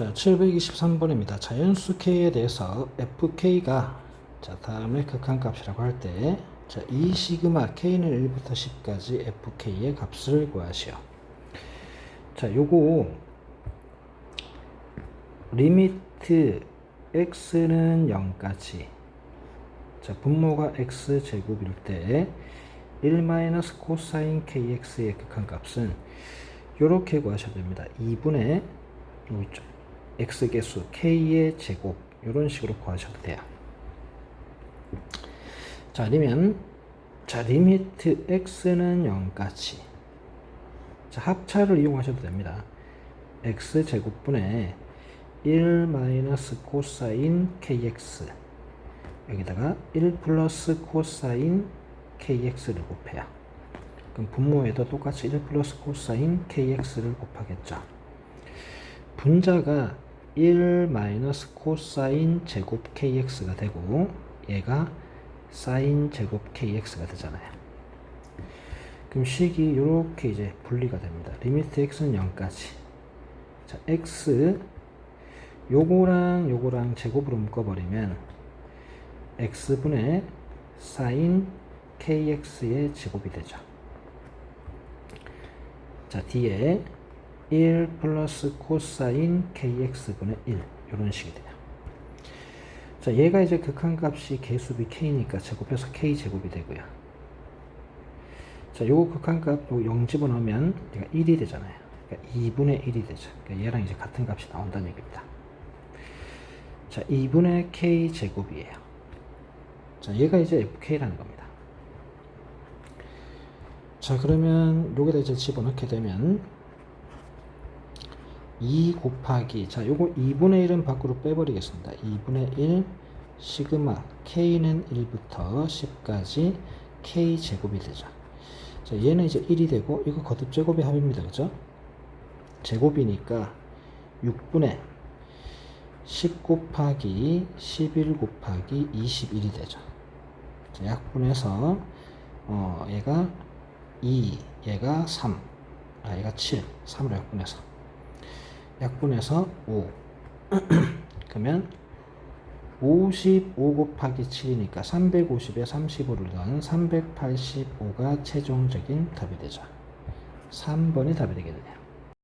자, 723번입니다. 자연수 K에 대해서 FK가 자, 다음에 극한값이라고 할 때, 자, 이 시그마 K는 1부터 10까지 FK의 값을 구하시오. 자, 요거 리미트 x는 0까지 자, 분모가 x 제곱일 때 1 마이너스 코사인 kx의 극한값은 이렇게 구하셔야 됩니다. 2분의 여기 있죠. X 개수 k의 제곱 이런 식으로 구하셔도 돼요. 자, 아니면 자, 리미트 x는 0까지 자, 합차를 이용하셔도 됩니다. x 제곱분의 1 마이너스 코사인 kx 여기다가 1 플러스 코사인 kx를 곱해요. 그럼 분모에도 똑같이 1 플러스 코사인 kx를 곱하겠죠. 분자가 1 마이너스 코사인 제곱 kx가 되고 얘가 사인 제곱 kx가 되잖아요. 그럼 식이 이렇게 이제 분리가 됩니다. 리미트 x는 0까지. 자, x 요거랑 요거랑 제곱으로 묶어버리면 x분의 사인 kx의 제곱이 되죠. 자, 뒤에 1 플러스 코사인 kx분의 1 이런 식이 돼요. 자, 얘가 이제 극한값이 개수비 k니까 제곱해서 k 제곱이 되고요. 자, 요거 극한값 요 0 집어넣으면 얘가 1이 되잖아요. 그러니까 2분의 1이 되죠. 그러니까 얘랑 이제 같은 값이 나온다는 얘기입니다. 자, 2분의 k 제곱이에요. 자, 얘가 이제 fk라는 겁니다. 자, 그러면 여기다 이제 집어넣게 되면 2 곱하기 자, 요거 2분의 1은 밖으로 빼버리겠습니다. 2분의 1 시그마 k는 1부터 10까지 k 제곱이 되죠. 자, 얘는 이제 1이 되고 이거 거듭 제곱의 합입니다. 그죠? 제곱이니까 6분의 10 곱하기 11 곱하기 21이 되죠. 자, 약분해서 어, 얘가 2, 얘가 3, 아, 얘가 7, 3으로 약분해서 약분해서 5 그러면 55 곱하기 7이니까 350에 35를 더한 385가 최종적인 답이 되죠. 3번이 답이 되게 되네요.